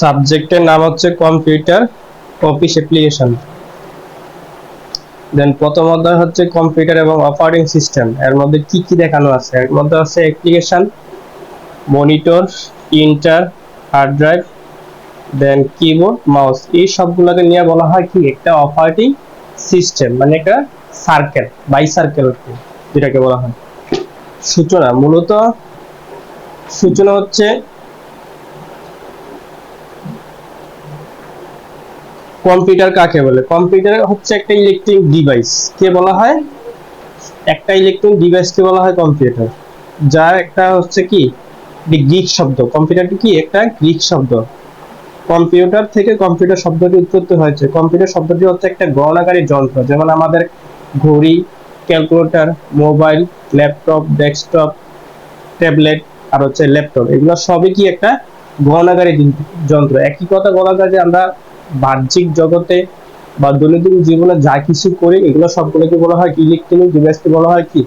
সাবজেক্টের নাম হচ্ছে কম্পিউটার অফিস অ্যাপ্লিকেশন। দেন প্রথম অধ্যায় হচ্ছে কম্পিউটার এবং অপারেটিং সিস্টেম। এর মধ্যে কি কি দেখানো আছে? এর মধ্যে আছে application, monitor, printer, hard drive then keyboard mouse এই সবগুলোকে নিয়ে বলা হয় কি? একটা অপারেটিং সিস্টেম মানে একটা সার্কেল বাই সার্কেল যেটাকে বলা হয়। সূচনা, মূলত সূচনা হচ্ছে কম্পিউটার কাকে বলে? কম্পিউটার হচ্ছে একটা ইলেকট্রিক ডিভাইস কে বলা হয়? একটা ইলেকট্রনিক ডিভাইসকে বলা হয় কম্পিউটার। যার একটা হচ্ছে কি? গ্রিক শব্দ। কম্পিউটারটি কি? একটা গ্রিক শব্দ। কম্পিউটার থেকে কম্পিউটার শব্দটি উৎপত্তি হয়েছে। কম্পিউটার শব্দটি হচ্ছে একটা গণনাকারী যন্ত্র। যেমন আমাদের ঘড়ি, calculator, mobile, laptop, desktop, tablet, আর হচ্ছে ল্যাপটপ। এগুলো সবই কি একটা গণনাকারী যন্ত্র। একই কথা বলা যায় যে আমরা বাহ্যিক জগতে বা দৈনন্দিন জীবনে যা কিছু করি, এগুলো সবগুলোকে বলা হয় ইলেকট্রনিক ডিভাইসকে বলা হয় কি?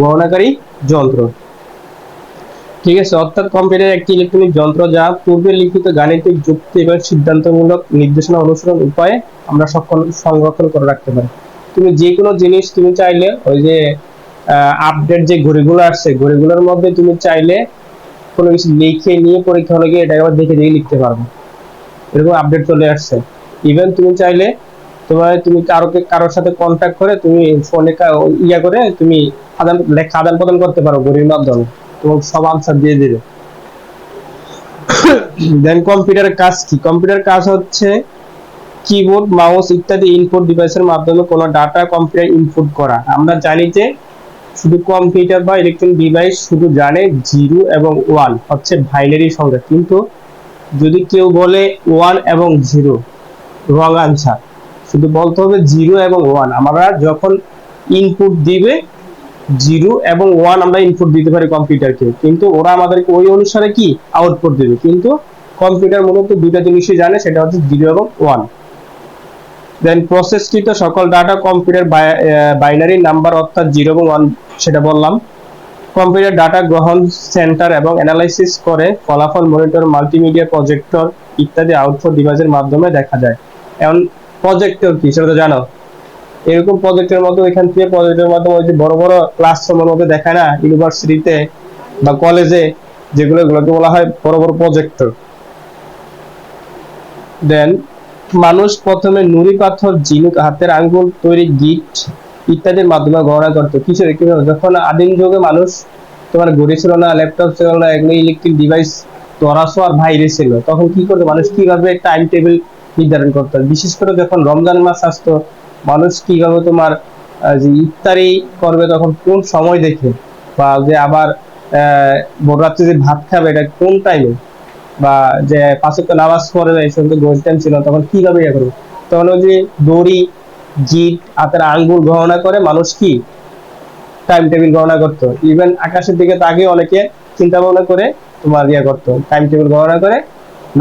গণনাকারী যন্ত্র। ঠিক আছে, অর্থাৎ কম্পিউটার একটি ইলেকট্রনিক যন্ত্র যা পূর্বে লিখিত গাণিতিক যুক্তি এবং সিদ্ধান্তমূলক নির্দেশনা অনুসরণ উপায়ে আমরা সকল সংরক্ষণ করে রাখতে পারি। তুমি যে কোনো জিনিস তুমি চাইলে, ওই যে আপডেট যে ঘড়িগুলো আসছে, ঘড়িগুলোর মধ্যে তুমি চাইলে কোনো কিছু লিখে নিয়ে পরীক্ষা হলে গিয়ে এটা আবার দেখে দেখে লিখতে পারব। এরকম আপডেট চলে আসছে। ইভেন তুমি চাইলে তোমার, তুমি কারোকে, কারোর সাথে কন্ট্যাক্ট করে তুমি ফোনে ইয়া করে তুমি আদান, লেখা, আদান প্রদান করতে পারো ঘড়ির মাধ্যমে। তোমার সব আনসার দিয়ে দিবে। দেন কম্পিউটারের কাজ কি? কম্পিউটার কাজ হচ্ছে কিবোর্ড মাউস ইত্যাদি ইনপুট ডিভাইসের মাধ্যমে কোনো ডাটা কম্পিউটার ইনপুট করা। আমরা জানি যে শুধু কম্পিউটার বা ইলেকট্রনিক ডিভাইস শুধু জানে জিরো এবং ওয়ান হচ্ছে বাইনারি সংখ্যা। কিন্তু যদি কেউ বলে ওয়ান এবং জিরো রং আনসার শুধু বলতে হবে জিরো এবং ওয়ান আমরা যখন ইনপুট দিবে জিরো এবং ওয়ান আমরা ইনপুট দিতে পারি কম্পিউটারকে কিন্তু ওরা আমাদেরকে ওই অনুসারে কি? আউটপুট দেবে। কিন্তু কম্পিউটার মূলত দুটা জিনিসই জানে, সেটা হচ্ছে জিরো এবং ওয়ান দেন প্রসেসকৃত সকল ডাটা কম্পিউটার বাইনারি নাম্বার অর্থাৎ জিরো এবং ওয়ান সেটা বললাম। কম্পিউটার ডাটা গ্রহণ সেন্টার এবং অ্যানালাইসিস করে ফলাফল মনিটর, মাল্টিমিডিয়া প্রজেক্টর ইত্যাদি আউটপুট ডিভাইসের মাধ্যমে দেখা যায়। এখন প্রজেক্টর কি, সেটা তো জানো। এরকম প্রজেক্টের মতো এখান থেকে প্রজেক্টের মাধ্যমে ওই যে বড় বড় ক্লাসরুমের মধ্যে দেখায় না ইউনিভার্সিটিতে বা কলেজে যেগুলো এগুলোকে বলা হয় বড় বড় প্রজেক্টর দেন মানুষ প্রথমে নুড়ি পাথর ঝিনুক হাতের আঙ্গুল তৈরি গিট ইত্যাদির মাধ্যমে গণনা করতো কিসের? কীভাবে? যখন আদিম যুগে মানুষ তোমার ঘড়ি ছিল না ল্যাপটপ ছিল না এগুলো ইলেকট্রিক ডিভাইস তোরাসো আর বাইরে ছিল, তখন কি করতো? মানুষ কীভাবে টাইম টেবিল নির্ধারণ করতো? বিশেষ করে যখন রমজান মাস আসতো, মানুষ কীভাবে তোমার যে ইফতারি করবে তখন কোন সময় দেখে? বা যে আবার ভোর রাত্রে যে ভাত খাবে, এটা কোন টাইমে বা যে পাঁচক নামাজ পড়বে এই সমস্ত গোল টাইম ছিল তখন কীভাবে ইয়ে করবে? তখন ওই যে দড়ি জিট হাতের আঙ্গুল গণনা করে মানুষ কি? টাইম টেবিল গণনা করতো। ইভেন আকাশের দিকে তাকে অনেকে চিন্তা ভাবনা করে তোমার ইয়ে করতো। টাইম টেবিল গণনা করে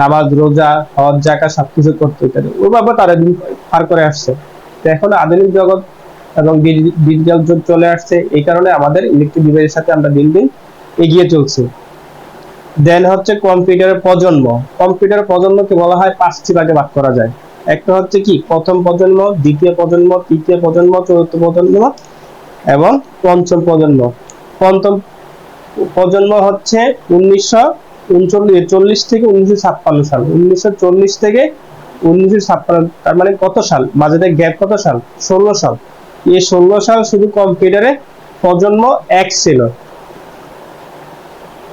নামাজ, রোজা, হজ জাকা সবকিছু করতো ইত্যাদি। ওইভাবে তারা দিন পার করে আসছে। তো এখন আধুনিক জগৎ এবং ডিজিটাল যুগ চলে আসছে। এই কারণে আমাদের ইলেকট্রিক ডিভাইসের সাথে আমরা দিন দিন এগিয়ে চলছি। দেন হচ্ছে কম্পিউটারের প্রজন্ম। কম্পিউটারের প্রজন্মকে বলা হয় পাঁচটি ভাগে ভাগ করা যায়। একটা হচ্ছে কি? প্রথম প্রজন্ম, দ্বিতীয় প্রজন্ম, তৃতীয় প্রজন্ম, চতুর্থ প্রজন্ম এবং পঞ্চম প্রজন্ম। পঞ্চম প্রজন্ম হচ্ছে উনিশশো উনচল্লিশ চল্লিশ থেকে উনিশশো ছাপ্পান্ন সাল। উনিশশো চল্লিশ থেকে উনিশশো ছাপ্পান্ন, তার মানে কত সাল? মাঝে গ্যাপ কত সাল? ষোলো সাল। এই ষোলো সাল শুধু কম্পিউটারে প্রজন্ম এক ছিল।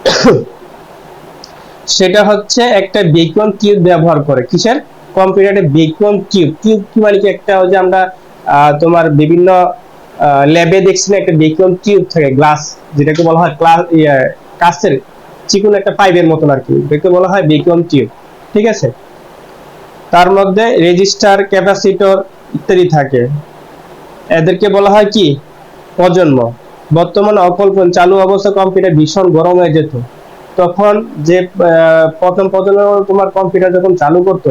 সেটা হচ্ছে একটা বেকন কিউব ব্যবহার করে। কিসের? কম্পিউটারে বেকন কিউব কিউব কি মানে কি? একটা যে আমরা তোমার বিভিন্ন ল্যাবে দেখছি না, একটা বেকন টিউব থাকে গ্লাস যেটাকে বলা হয় ক্লাস কাচের চিকন একটা পাইপের মতন আর কি এটাকে বলা হয় বেকন টিউব ঠিক আছে? তার মধ্যে রেজিস্টার ক্যাপাসিটর ইত্যাদি থাকে। এদেরকে বলা হয় কি? প্রজন্ম। বর্তমানে অকল্পন, চালু অবস্থা কম্পিউটার ভীষণ গরম হয়ে যেত। তখন যে প্রথম প্রজন্ম তোমার কম্পিউটার যখন চালু করতো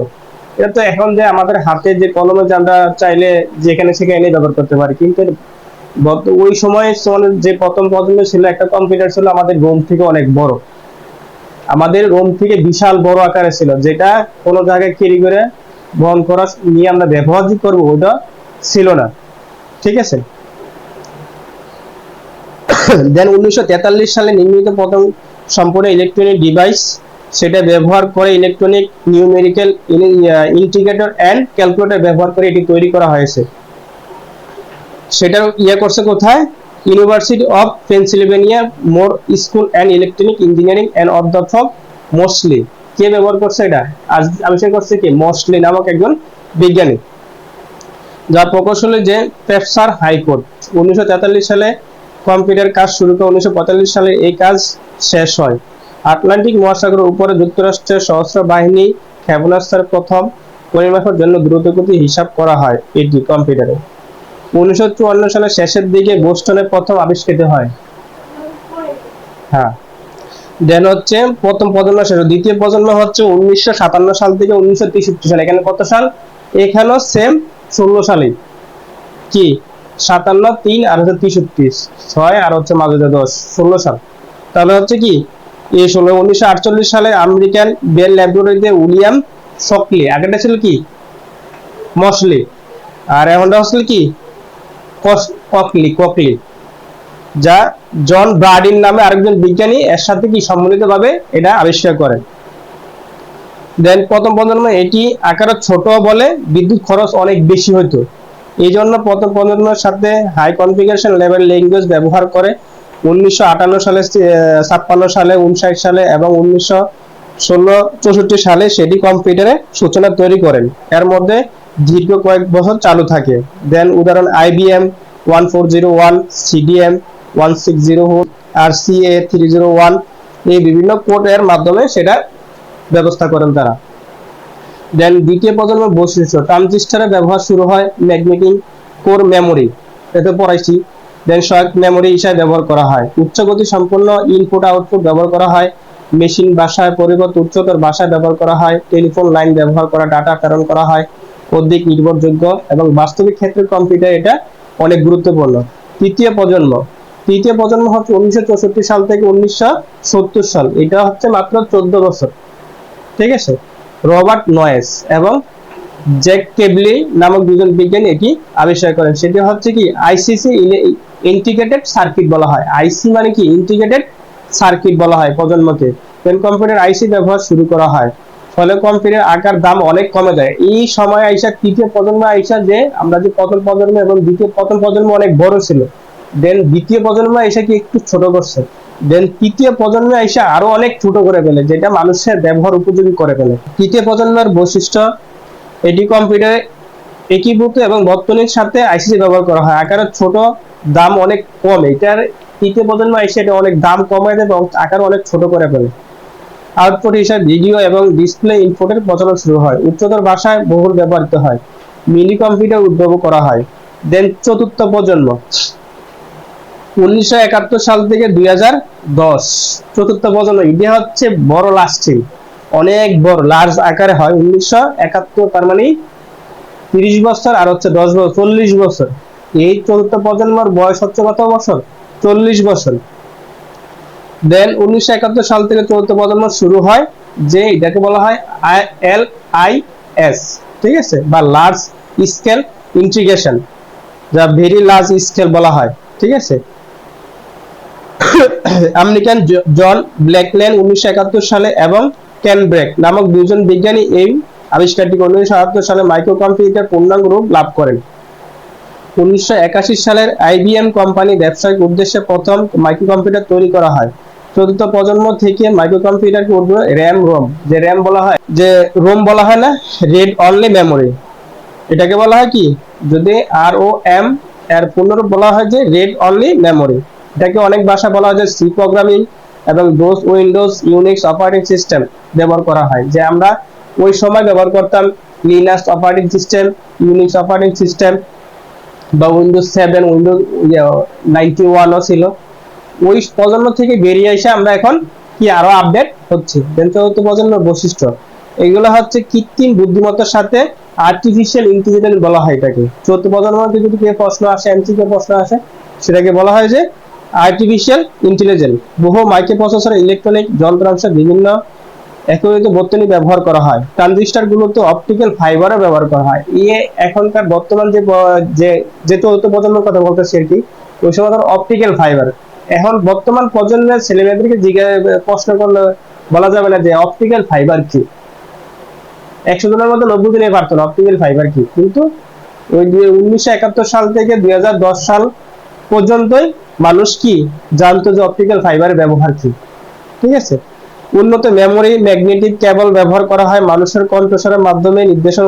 এটা তো এখন যে আমাদের হাতে যে কলমে যে আমরা চাইলে যেখানে সেখানে ব্যবহার করতে পারি। কিন্তু ওই সময় যে প্রথম প্রজন্ম ছিল, একটা কম্পিউটার ছিল আমাদের রুম থেকে অনেক বড়। আমাদের রোম থেকে বিশাল বড় আকারে ছিল, যেটা কোনো জায়গায় ক্যারি করে বহন করা নিয়ে আমরা ব্যবহার যে করব ওটা ছিল না। ঠিক আছে? দেন উনিশশো তেতাল্লিশ সালে নির্মিত প্রথম সম্পূর্ণ ইলেকট্রনিক ডিভাইস সেটা ব্যবহার করে electronic numerical integrator and calculator ব্যবহার করে এটি তৈরি করা হয়েছে। সেটা ইয়ে করছে কোথায়? University of Pennsylvania Moore school and electronic engineering and অধ্যাপক মোস্টলি কে ব্যবহার করছে এটা? আজ আবিষ্কার করছে কি? মোস্টলি নামক একজন বিজ্ঞানী। যার প্রকৌশলী যে পেপসার হাইকোর্ট উনিশশো তেতাল্লিশ সালে কম্পিউটার কাজ শুরু করে উনিশশো পঁয়তাল্লিশ সালে এই কাজ শেষ হয়। আটলান্টিক মহাসাগরের উপরে যুক্তরাষ্ট্রের সশস্ত্র বাহিনী ক্ষেপণাস্ত্রের প্রথম পরিমাপের জন্য দ্রুতগতি হিসাব করা হয় এটি কম্পিউটারে। উনিশশো চুয়ান্ন সালের শেষের দিকে বোস্টনে প্রথম আবিষ্কৃত হয়। হ্যাঁ। দেন হচ্ছে প্রথম প্রজন্ম শেষ। দ্বিতীয় প্রজন্ম হচ্ছে উনিশশো সাতান্ন সাল থেকে উনিশশো তেষট্টি সাল। এখানে কত সাল? এখানেও সেম ষোলো সালে কি? সাতান্ন, তিন আর হচ্ছে তেষট্টি, ছয় আর হচ্ছে মাঝে দশ। ষোলো সাল। তাহলে হচ্ছে কি? এই ষোলো, উনিশশো সালে আমেরিকান বেল ল্যাবরেটরিতে উইলিয়াম সকলি আগেটা ছিল কি? মসলি। আর এখনটা হচ্ছে কি? ককলি ককলি। যা জন ব্রাডিন নামে আরেকজন বিজ্ঞানী এর সাথে কি সম্মিলিতভাবে এটা আবিষ্কার করেন? দেন প্রথম প্রজন্ম এটি আকারে ছোট বলে বিদ্যুৎ খরচ অনেক বেশি হতো এই জন্য প্রথম প্রজন্মের সাথে হাই কনফিগারেশন লেভেল ল্যাঙ্গুয়েজ ব্যবহার করে উনিশশো আটান্ন সালে ছাপ্পান্ন সালে, উনষাট সালে এবং উনিশশো ষোলো চৌষট্টি সালে সেটি কম্পিউটারে সূচনা তৈরি করেন। এর মধ্যে দীর্ঘ কয়েক বছর চালু থাকে। দেন উদাহরণ IBM one four zero one CDM one six zero আর সিএ থ্রি জিরো ওয়ান, এই বিভিন্ন কোড এর মাধ্যমে সেটা ব্যবস্থা করেন তারা। দেন দ্বিতীয় প্রজন্মের বৈশিষ্ট্য, ট্রানজিস্টারের ব্যবহার শুরু হয় ম্যাগনেটিক কোর মেমোরি। এতে পড়াইছি। দেন সহায়ক মেমোরি হিসাবে ব্যবহার করা হয়। উচ্চ গতি সম্পন্ন ইনপুট আউটপুট ব্যবহার করা হয়। মেশিন ভাষায় পরিবর্তে উচ্চতর ভাষায় ব্যবহার করা হয়। টেলিফোন লাইন ব্যবহার করা ডাটা প্রেরণ করা হয়। অধিক নির্ভরযোগ্য এবং বাস্তবিক ক্ষেত্রে কম্পিউটার এটা অনেক গুরুত্বপূর্ণ। তৃতীয় প্রজন্ম। তৃতীয় প্রজন্ম হচ্ছে উনিশশো চৌষট্টি সাল থেকে উনিশশো সত্তর সাল। এটা হচ্ছে মাত্র চোদ্দ বছর। ঠিক আছে? রবার্ট নয়েস এবং জ্যাক কেবলি নামক দুজন বিজ্ঞানী এটি আবিষ্কার করেন। সেটি হচ্ছে কি, আইসিসি ইন্টিগ্রেটেড সার্কিট বলা হয়। আইসি মানে কি? ইন্টিগ্রেটেড সার্কিট বলা হয় প্রজন্মকে। পেন কম্পিউটার আইসি ব্যবহার শুরু করা হয়। ফলে কম্পিউটার আকার দাম অনেক কমে যায়। এই সময় আইসা তৃতীয় প্রজন্ম আইসা যে আমরা যে প্রথম প্রজন্ম এবং দ্বিতীয়, প্রথম প্রজন্ম অনেক বড় ছিল। দেন দ্বিতীয় প্রজন্ম আইসা কি একটু ছোট করছে। দেন তৃতীয় প্রজন্মে আইসা আরও অনেক ছোট করে ফেলে, যেটা মানুষের ব্যবহার উপযোগী করে ফেলে। তৃতীয় প্রজন্মের বৈশিষ্ট্য, এটি কম্পিউটারে একীভূত এবং বর্তনীর সাথে আইসিসি ব্যবহার করা হয়। আকারে ছোট দাম অনেক কম। এটার তৃতীয় প্রজন্ম এসে এটা অনেক দাম কমায় দেয় এবং আকার অনেক ছোট করে ফেলে। আউটপুট হিসাবে ভিডিও এবং ডিসপ্লে ইনপুটের প্রচলন শুরু হয়। উচ্চতর ভাষায় বহুল ব্যবহৃত হয়। মিনি কম্পিউটার উদ্ভাবন করা হয়। দেন চতুর্থ প্রজন্ম। উনিশশো একাত্তর সাল থেকে দুই হাজার দশ। চতুর্থ প্রজন্ম। এটা হচ্ছে বড় লাস্টিং অনেক বড়। লার্জ আকারে হয়। উনিশশো একাত্তর, তার মানে তিরিশ বছর আর হচ্ছে দশ বছর, চল্লিশ বছর। এই চতুর্থ প্রজন্মের বয়স হচ্ছে কত বছর? চল্লিশ বছর। দেন উনিশশো একাত্তর সাল থেকে চতুর্থ প্রজন্ম শুরু হয় যে এটাকে বলা হয় এল আই এস ঠিক আছে? বা লার্জ স্কেল ইন্টিগ্রেশন যা ভেরি লার্জ স্কেল বলা হয়, ঠিক আছে? আমেরিকান জন ব্ল্যাকল্যান্ড উনিশশো একাত্তর সালে এবং কেন ব্রেক নামক দুজন বিজ্ঞানী এই আবিষ্কারটি উনিশশো আটাত্তর সালে মাইক্রো কম্পিউটার পূর্ণাঙ্গ রূপ লাভ করেন। উনিশশো একাশি সালের আইবিএম কোম্পানি ব্যবসায়িক উদ্দেশ্যে প্রথম মাইক্রো কম্পিউটার তৈরি করা হয়। চতুর্থ প্রজন্ম থেকে মাইক্রো কম্পিউটারকে উঠবে র্যাম, রোম। যে র্যাম বলা হয়, যে রোম বলা হয় না, রেড অনলি মেমোরি। এটাকে বলা হয় কি? যদি আর ও এম এর পুনরূপ বলা হয় যে রেড অনলি মেমোরি। এটাকে অনেক ভাষা বলা হয় যে সি প্রোগ্রামিং এবং DOS Windows Unix operating system ব্যবহার করা হয়। যে আমরা ওই সময় ব্যবহার করতাম Linux operating system, Unix operating system বা উইন্ডোজ সেভেন উইন্ডোজ নাইনটি ওয়ানও ছিল। ওই প্রজন্ম থেকে বেরিয়ে এসে আমরা এখন কি আরও আপডেট হচ্ছে? দেন চতুর্থ প্রজন্মের বৈশিষ্ট্য। এগুলো হচ্ছে কৃত্রিম বুদ্ধিমত্তার সাথে আর্টিফিশিয়াল ইন্টেলিজেন্স বলা হয় এটাকে। চতুর্থ প্রজন্ম থেকে যদি কেউ প্রশ্ন আসে এমসিকিউ প্রশ্ন আসে, সেটাকে বলা হয় যে আর্টিফিশিয়াল ইন্টেলিজেন্স বহু মাইক্রোপ্রসেসর ইলেকট্রনিক যন্ত্রাংশ, বিভিন্ন একীভূত বর্তনী ব্যবহার করা হয়। ট্রানজিস্টর গুলোতে অপটিক্যাল ফাইবারও ব্যবহার করা হয়। ইয়ে এখনকার বর্তমান যে যে যে প্রজন্মের কথা বলতেছি আর কি ওই সময় অপটিক্যাল ফাইবার। এখন বর্তমান প্রজন্মের ছেলেমেয়েদেরকে জিজ্ঞাসা প্রশ্ন করলে বলা যাবে না যে অপটিক্যাল ফাইবার কি? একশো জনের মধ্যে নব্বই জনে পারতো না অপটিক্যাল ফাইবার কি? কিন্তু ওই উনিশশো একাত্তর সাল থেকে দুই হাজার দশ সাল পর্যন্তই মানুষ কি জানতো যে অপটিক্যাল ফাইবারের ব্যবহার কি? ঠিক আছে? উন্নত মেমোরি ম্যাগনেটিক কেবল ব্যবহার করা হয়, মানুষের কণ্ঠস্বরের মাধ্যমে নির্দেশন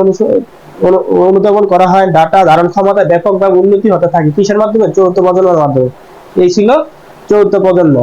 অনুধাবন করা হয় ডাটা ধারণ ক্ষমতা ব্যাপকভাবে উন্নতি হতে থাকে। কিসের মাধ্যমে? চৌদ্দ প্রজন্মের মাধ্যমে। এই ছিল চৌদ্দ প্রজন্ম।